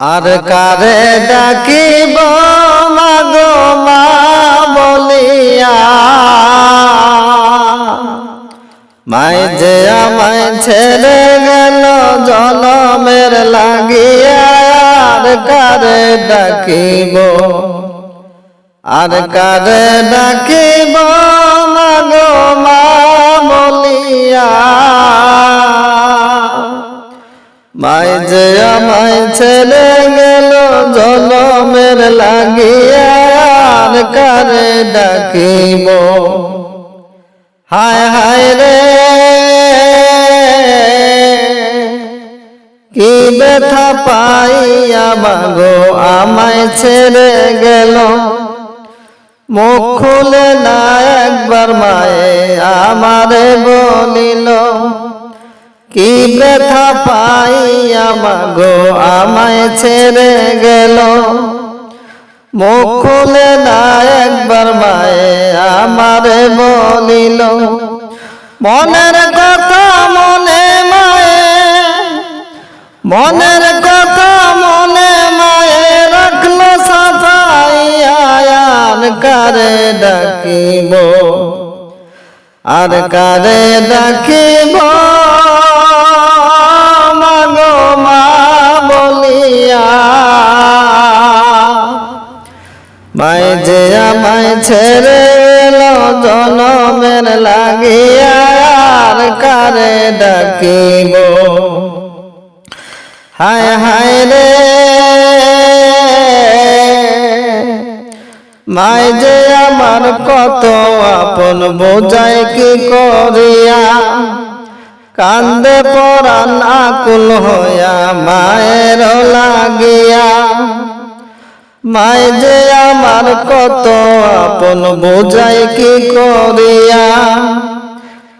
আর কারে ডাকিব মাগো মা বলিয়া? মাই যে আমায় ছেড়ে গেল, জনমের লাগিয়া আর কারে ডাকিব? আর কারে ডাকিব মাগো মা বলিয়া? মাই যে আমায় ছেড়ে গেল, জনমের লাগিয়া কারে ডাকিব? হায় হায় রে, কি ব্যথা পাইয়া মাগো, আমায় ছেড়ে গেল? মুখ খুলে না একবার মায়ে আমারে বলিল কি ব্যথা পাইয়া মাগো আমায় ছেড়ে গেল। মুখ খুলে না একবার মায়ে আমারে বলিল, মনের কথা মনে মায়ে, মনের কথা মনে মায়ে রাখল সাফাইয়া আর কারে ডাকিব, আর কারে ডাকিব? যে আমায় ছেড়ে গেল জনমের লাগিয়া কারে ডাকিব? হায় হায় রে। মাই যে আমার কত আপন, বোঝায় কি করিয়া? কান্দে পরান আকুল হইয়া মায়ের লাগিয়া। মাই যে আমার কত আপন বোঝায় কি করিয়া?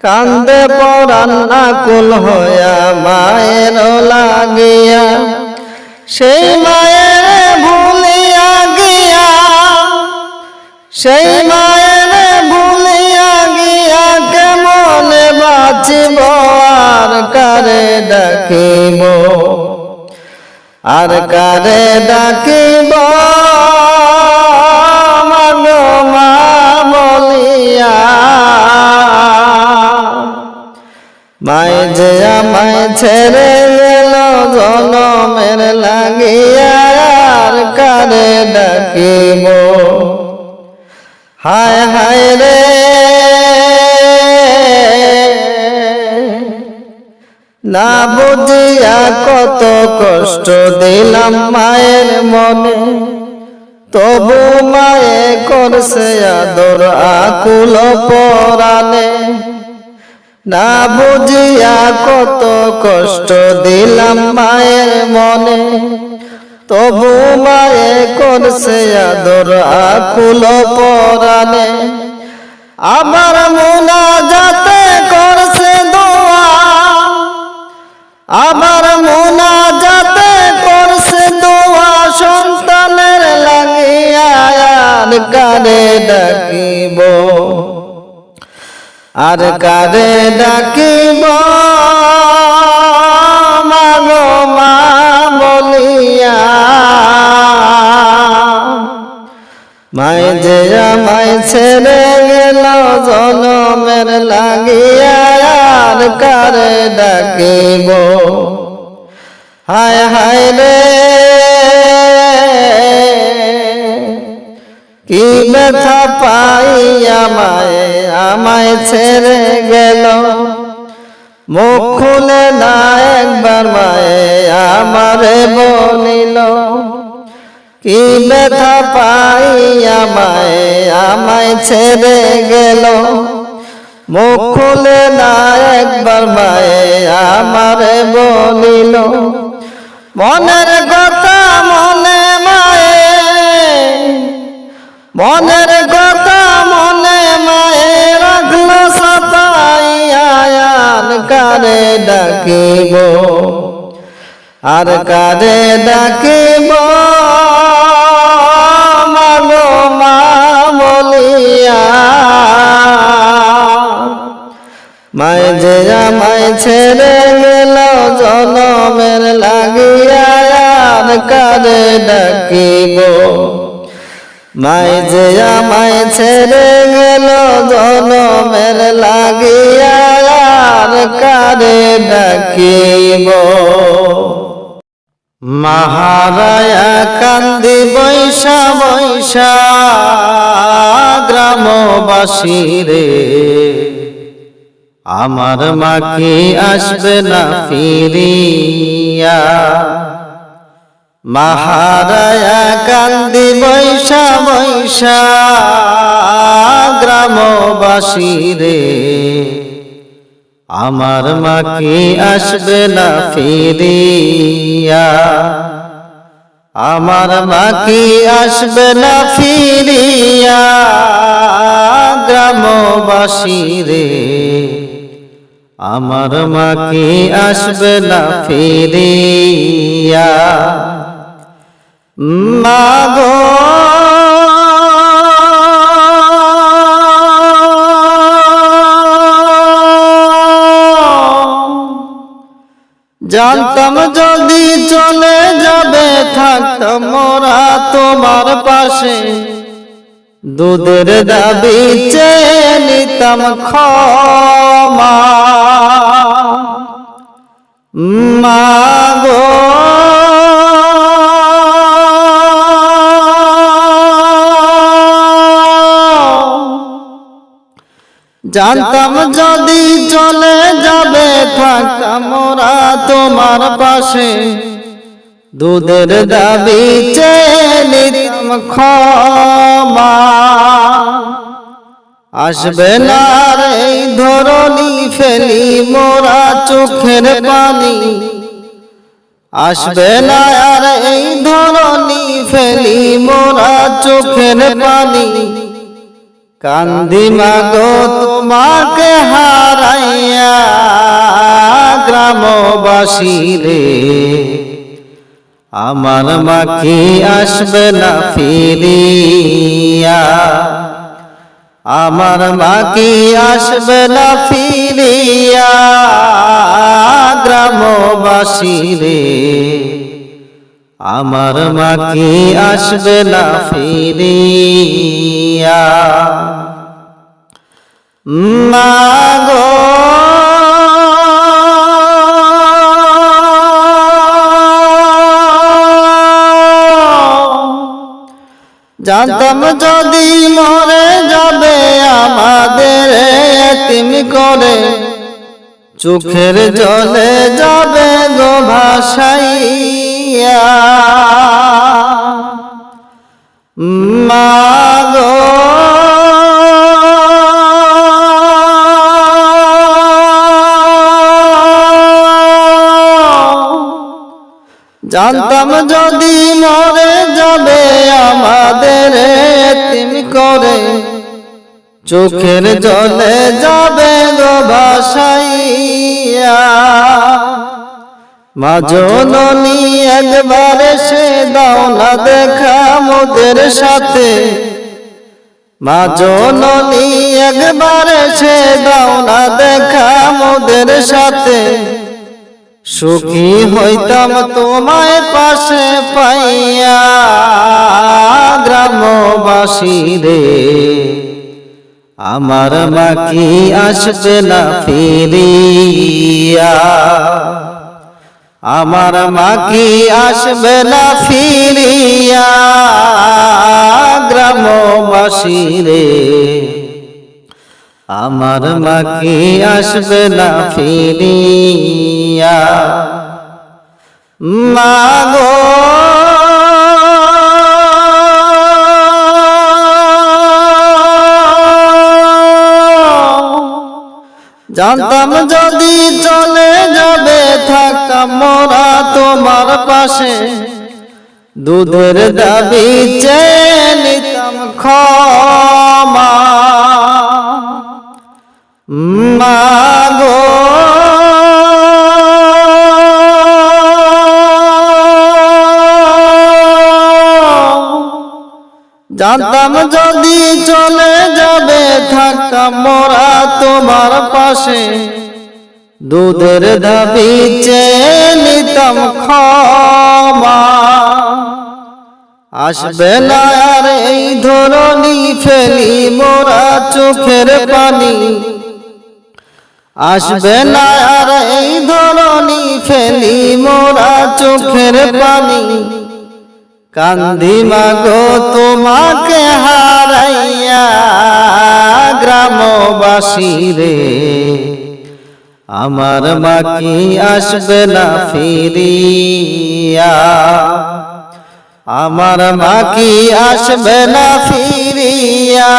কান্দে পরান আকুল হইয়া মায়ের লাগিয়া। সেই মায়ের ভুলিয়া গিয়া সেই মায়ের ভুলিয়া গিয়া কেমন বাঁচিব? আর কারে ডাকিব? আর কারে ডাকিব? মাগো মা বলিয়া মাই যে আমায় ছেড়ে গেল জনমের লাগিয়া আর কারে ডাকিব? হায় হায় রে না বুঝিয়া কত কষ্ট দিলাম মায়ের মনে। তবু মায়ে করছে আদর আকুল পরানে। না বুঝিয়া কত কষ্ট দিলাম মায়ের মনে। তবু মায়ে করছে আদর আকুল পরানে। আমার মোনা আমার মোনা যাতে করছে দোয়া সন্তানের লাগিয়া আর কারে ডাকিব। আর কারে ডাকিব মাই যে আমায় ছেড়ে গেল, জনমের লাগিয়া আর কারে ডাকিব? হায় হায় রে, কি ব্যথা পাইয়া মায়ে আমায় ছেড়ে গেল? মুখ খুলে না একবার মায়ে আমারে বলিল কি ব্যথা পাইয়া মায়ে আমায়? ছেড়ে গেল। মুখ খুলে না একবার মায়ে আমারে বলিল। মনের কথা মনে মায়ে। মনের কথা মনে মায়ে। রাখল সাতাইয়া আর কারে ডাকিব। আর কারে ডাকিব? মায় যে আমায় ছেড়ে গেল, জনমের লাগিয়া আর ডাকিব। মাই যে আমায় ছেড়ে গেল, জনমের লাগিয়া আর ডাকিব। মহারায়া কান্দি বৈশা বৈশা, গ্রামবাসী রে। আমার মা কি আসবে না ফিরিয়া। মহারায়া কান্দি বৈশা বৈশা গ্রামবাসী রে। আমার মা কি আসবে না ফিরিয়া। আমার মা কি আসবে না ফিরিয়া। গ্রামবাসী রে। আমার মা কি আসবে না ফিরিয়া। মাগো জানতাম যদি চলে যাবে, থাকতাম মোরা তোমার পাশে। দুধের দাবি চেয়ে নিতাম ক্ষমা। মাগো। জানতাম যদি চলে যাবে থাকতাম মোরা তোমার পাশে। দুধের দাবি চেয়ে ক্ষমা। আসবে না রে ধরনি ফেলি মোরা চোখের পানি। আসবে না আর এই ধরনি ফেলি মোরা চোখের পানি। কান্দি মাগো তোমাকে হারাইয়া গ্রামবাসী রে। আমার মা কি আসবে না ফিরিয়া। আমার মা কি আসবে না ফিরিয়া গ্রামবাসী রে। আমার মা কি আসবে না ফিরিয়া। মাগো জানতাম যদি মরে যাবে আমাদের এতিম করে। চোখের জলে যাবে গো ভাসাইয়া। মাগো জানতাম যদি মরে যাবে আমাদের এতিম করে। চোখের জলে যাবে গো ভাসাইয়া মা জননী একবার সে দাও না দেখা মোদের সাথে। মা জননী একবার সে দাও না দেখা মোদের সাথে। সুখী হইতাম তোমায় পাশে পাইয়া গ্রামবাসী রে। আমার মা কি আসবে না ফিরিয়া। আমার মা কি আসবে না ফিরিয়া। গ্রামবাসী রে। আমার মা কি আসবে না ফিরিয়া। মাগো জানতাম যদি চলে যাবে থাকতাম মোরা তোমার পাশে। দুধের দাবি চেয়ে নিতাম ক্ষমা মাগো। জানতাম যদি চলে যাবে থাকতাম মোরা তোমার পাশে। দুধের দাবি চেয়ে নিতাম ক্ষমা। আসবে না আর এই ধরনি ফেলি মোরা চোখের পানি। আসবে না আর এই ধরনি ফেলি মোরা চোখের পানি। কান্দি মাগো, তোমাকে হারাইয়া গ্রামবাসী রে। আমার মা কি আসবে না ফিরিয়া। আমার মা কি আসবে না ফিরিয়া।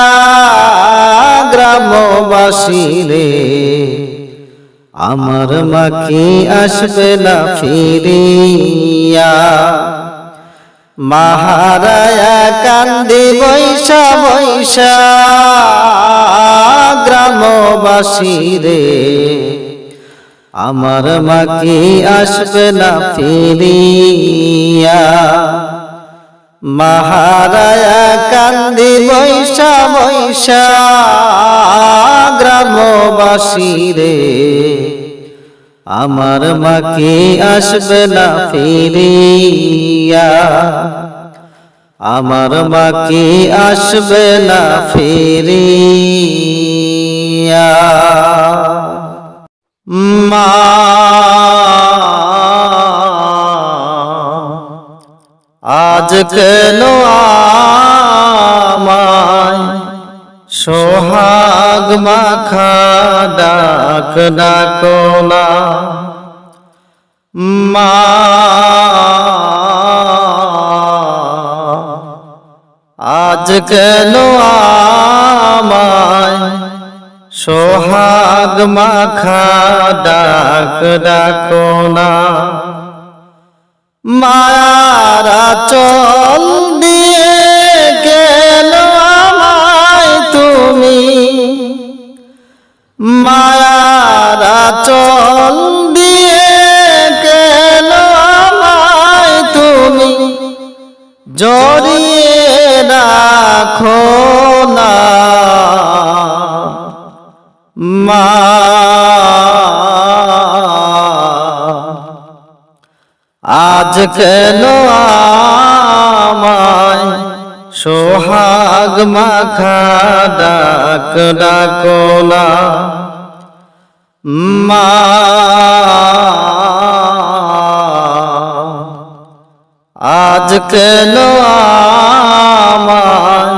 গ্রামবাসী রে, আমার মা কি আসবে না ফিরিয়া। মহারায়া কান্দি বৈশা বৈশা, গ্রামবাসী রে, আমার মা কি আসবে না ফিরিয়া। মহারায়া কান্দি বৈশা বৈশা গ্রামবাসী রে। আমার মা কি আসবে না ফিরিয়া। আমার মা কি আসবে না ফিরিয়া। মা আজ কেন আমায় সোহাগ মাখা ডাক ডাকো না মা আজ কেন আমায় সোহাগ মাখা ডাক ডাকো না মায়ারা চল দিয়ে গেল আমায় তুমি। মায়ারা চল দিয়ে গেল আমায় তুমি। জড়িয়ে রাখো না। মা আজ কেন আমায় সোহাগ মাখা ডাক ডাকো না? মা আজ কেন আমায়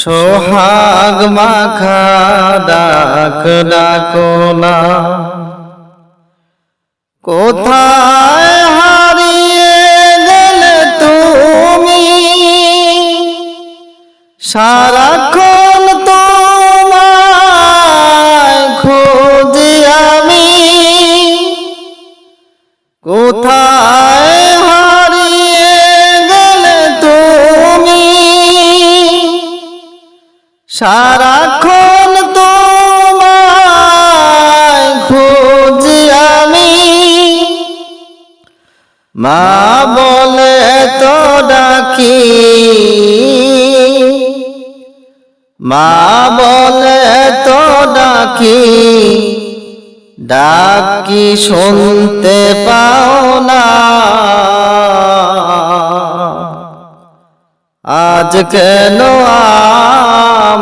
সোহাগ মাখা ডাক ডাকো না? কোথায় সারাক্ষণ তোমায় খুঁজি আমি। কোথায় হারিয়ে গেলে তুমি? সারাক্ষণ আমি। মা বলে তো ডাকি মা বলে তো ডাকি ডাকি শুনতে পাও না। আজ কেন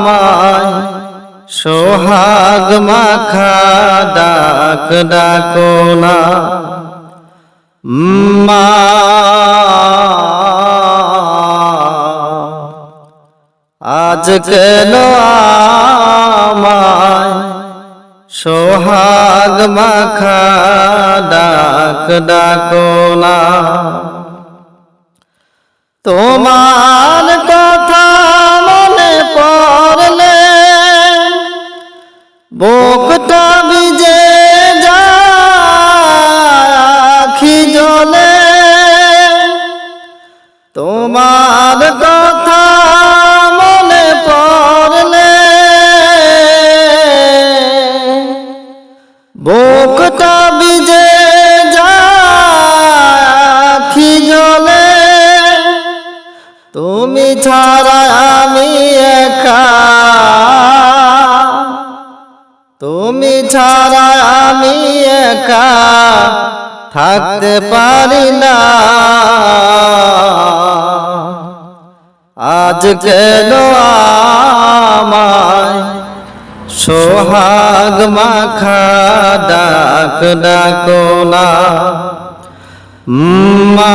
আমায় সোহাগ মাখা ডাক ডাকো না? মা আজ কেন আমায় সোহাগ মাখা ডাক ডাকো না? তোমার তুমি ছাড়া আমি একা থাকতে পারি না। আজ কেন আমায় সোহাগ মাখা ডাক ডাকো না? মা।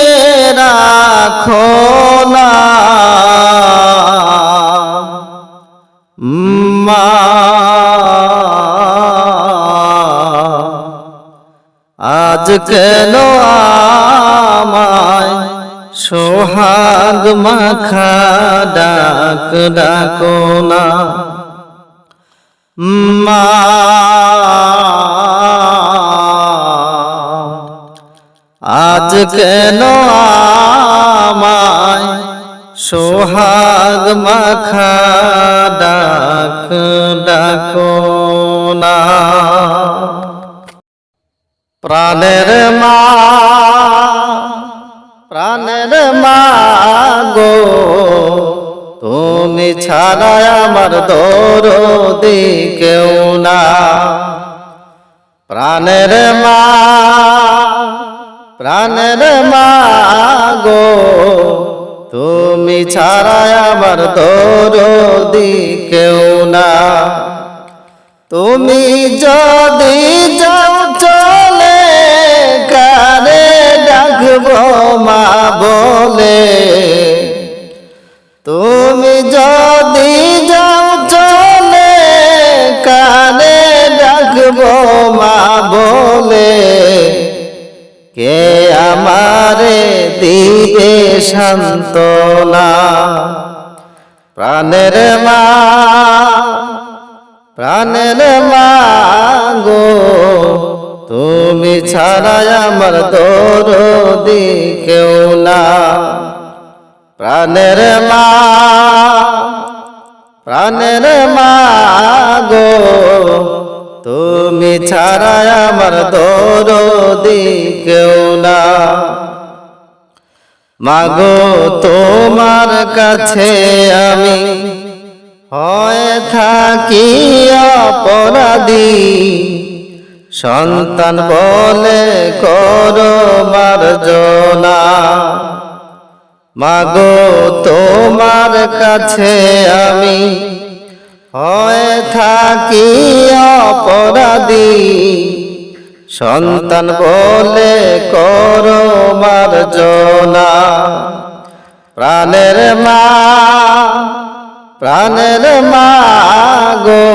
রাখো না মা। আজ কেন আমায় সোহাগ মাখা ডাক ডাকো না? মা। আজ কেন আমায় সোহাগ মাখা ডাক ডাকো না? প্রাণের মা প্রাণের মা গো, তুমি ছাড়া আমার দরদি কেউ না। প্রাণের মা প্রাণের মা গো তুমি ছাড়া আমার দরদি কেউ না। তুমি যদি যাও চলে, কারে ডাকব মা বলে? তুমি যদি যাও চলে, কারে ডাকব মা বলে? কে আমারে দিবে সান্ত্বনা। প্রাণের মা, প্রাণের মাগো তুমি ছাড়া আমার দরদি কেউ না। প্রাণের মা, প্রাণের মাগো তুমি ছাড়া আমার দরদি কেউ না। মাগো, তোমার কাছে আমি হয় থাকি অপরাধী। সন্তান বলে করো মার্জনা। মাগো, তোমার কাছে আমি হয় থাকি অপরাধী। সন্তান বলে করো মার্জনা। প্রাণের মা প্রাণের মা গো,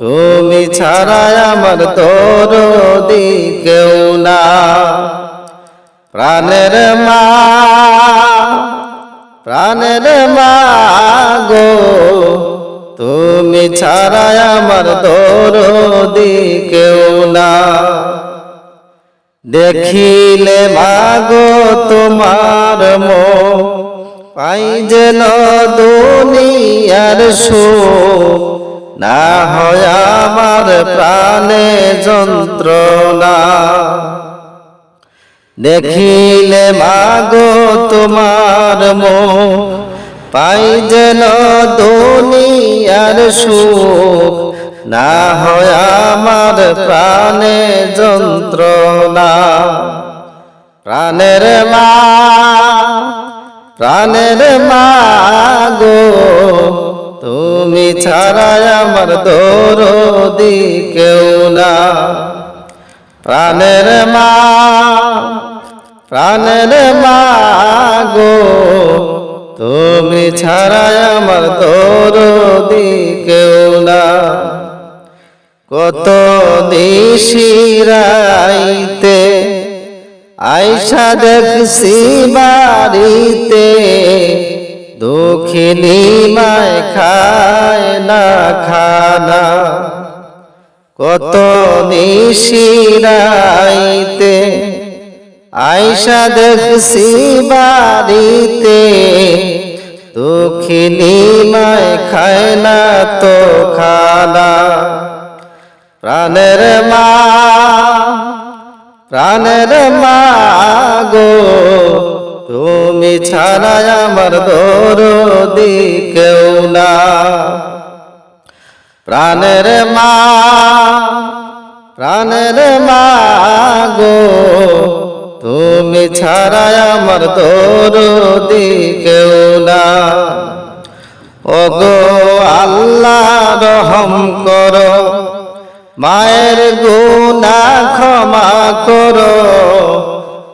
তুমি ছাড়া আমার দরদি কেউ না। প্রাণের মা প্রাণের মা গো তুমি ছাড়া আমার দরদি কেউ না। দেখিলে, মাগো তোমার মো পাই যেন দুনিয়ার সুখ। না হয় আমার প্রাণে যন্ত্রণা। দেখিলে, মাগো তোমার মো পাই যেন দুনিয়ার সুখ, না হয় আমার প্রাণে যন্ত্রণা। প্রাণের মা প্রাণের মা গো, তুমি ছাড়া আমার দরদি কেউ না। প্রাণের মা প্রাণের মা গো তুমি ছাড়া আমার দরদি কেউ না। কত নিশিরাইতে আইসা দেখছি বাড়িতে, দুঃখিনী মায় খায় না খানা। কত নিশিরাইতে আয়সা দেখছি বাড়িতে, দুঃখিনী মায় খায় না তো খানা। প্রাণের মা প্রাণের মা গো, তুমি ছাড়া আমার দরদি কেউ না। প্রাণের মা প্রাণের মা গো তুমি ছাড়া আমার দরদি কেউ না। ওগো আল্লাহ রহম করো, মায়ের গুনা ক্ষমা করো,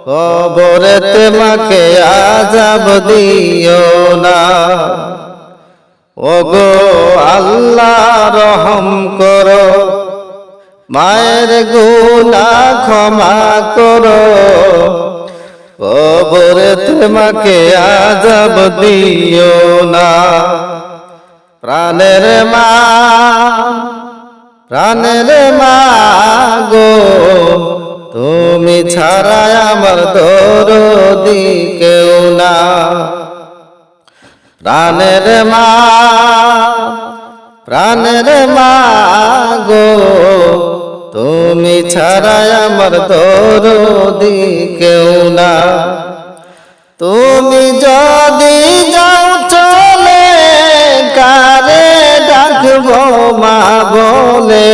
কবরেতে মাকে আজাব দিও না। ওগো আল্লাহ রহম করো মায়ের গুনা ক্ষমা করো। কবরেতে মাকে আজাব দিও না। প্রাণের মা প্রাণের মা গো, তুমি ছাড়া আমার দরদি কেউ না। প্রাণের মা প্রাণের মা গো তুমি ছাড়া আমার দরদি কেউ না। তুমি যদি যাও চলে, কারে ডাকবো মা বলে?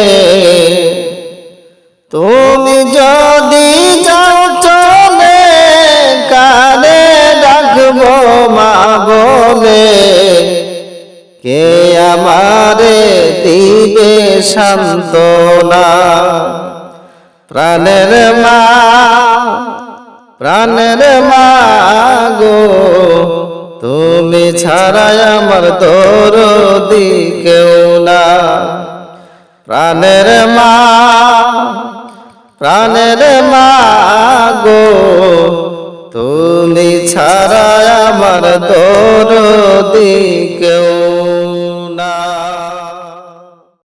তুমি যদি দিবে সান্ত্বনা। প্রাণের মা প্রাণের মা গো, তুমি ছাড়া আমার দরদি কেউ না। প্রাণের মা প্রাণের মা গো, তুমি ছাড়া আমার দরদি কেউ